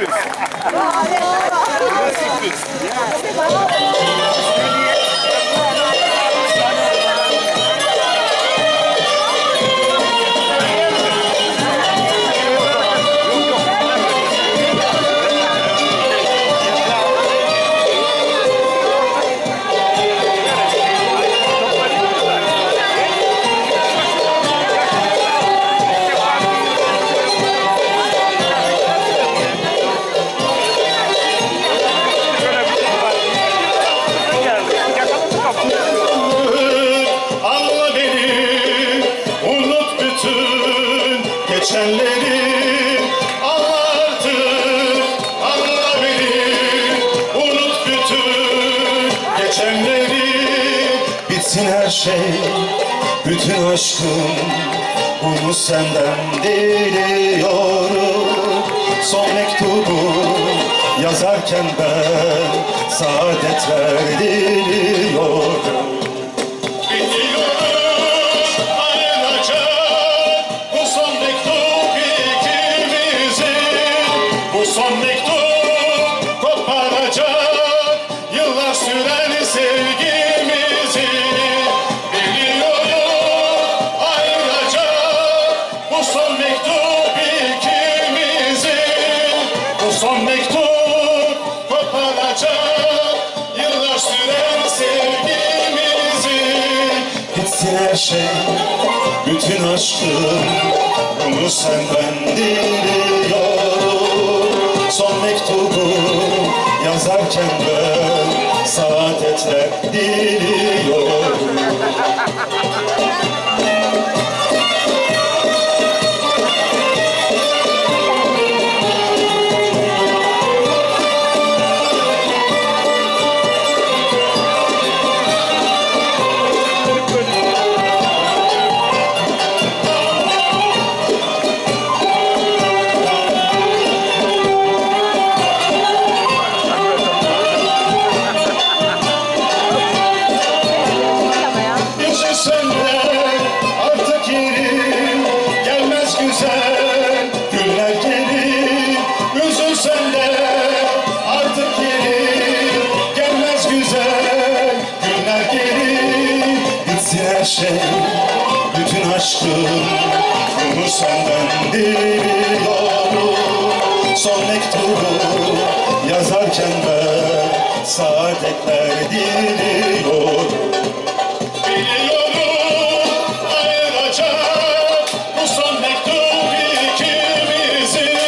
Lucas. Geçenleri. Anla artık, anla beni, unut bütün geçenleri. Bitsin her şey, bütün aşkım, bunu senden diliyorum. Son mektubu yazarken ben saadetler diliyorum. Son mektup koparacak. Yıllar süren sevgimizi Biliyorum ayrılacak bu son mektup ikimizin Bu son mektup koparacak. Yıllar süren sevgimizi. Bitsin her şey, bütün aşkım Bunu senden diliyorum Son mektubu yazarken ben şey bütün aşkım bunu senden diliyorum Son mektubu yazarken ben saadetler diliyorum. Biliyorum ayrılacak bu son mektup ikimizin.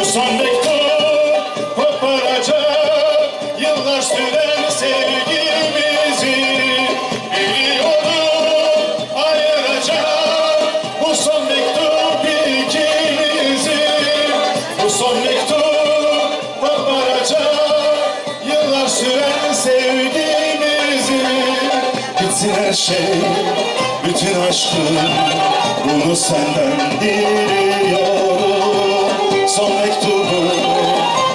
Bu son mektup koparacak yıllar süren sevgimizi şey, bütün aşkım Bunu senden diliyorum. Son mektubu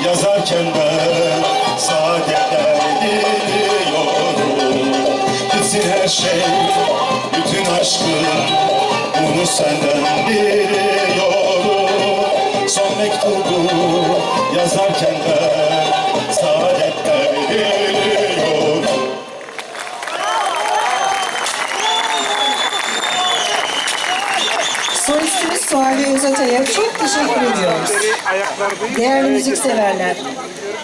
yazarken ben Saadetler diliyorum Bitsin her şey, bütün aşkım Bunu senden diliyorum. Son mektubu yazarken Solistimiz Suavi Özatay'a çok teşekkür ediyoruz. Değerli müzikseverler,